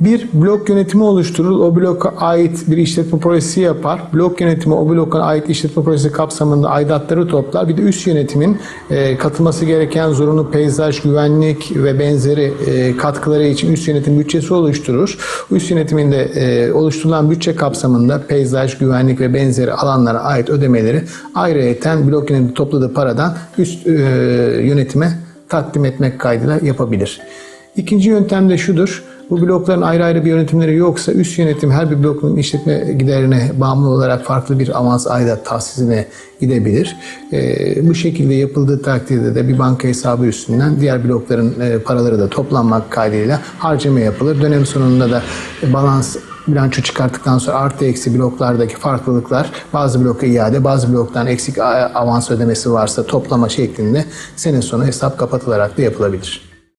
Bir blok yönetimi oluşturur. O bloka ait bir işletme projesi yapar. Blok yönetimi o bloka ait işletme projesi kapsamında aidatları toplar. Bir de üst yönetimin e, katılması gereken zorunlu peyzaj, güvenlik ve benzeri e, katkıları için üst yönetim bütçesi oluşturur. Üst yönetimin de e, oluşturulan bütçe kapsamında peyzaj, güvenlik ve benzeri alanlara ait ödemeleri ayrıyeten blok yönetimi topladığı paradan üst e, yönetime takdim etmek kaydıyla yapabilir. İkinci yöntem de şudur. Bu blokların ayrı ayrı bir yönetimleri yoksa üst yönetim her bir blokun işletme giderine bağımlı olarak farklı bir avans aidat tahsisine gidebilir. Ee, bu şekilde yapıldığı takdirde de bir banka hesabı üstünden diğer blokların e, paraları da toplanmak kaydıyla harcama yapılır. Dönem sonunda da balans bilanço çıkarttıktan sonra artı eksi bloklardaki farklılıklar bazı bloka iade, bazı bloktan eksik avans ödemesi varsa toplama şeklinde sene sonu hesap kapatılarak da yapılabilir.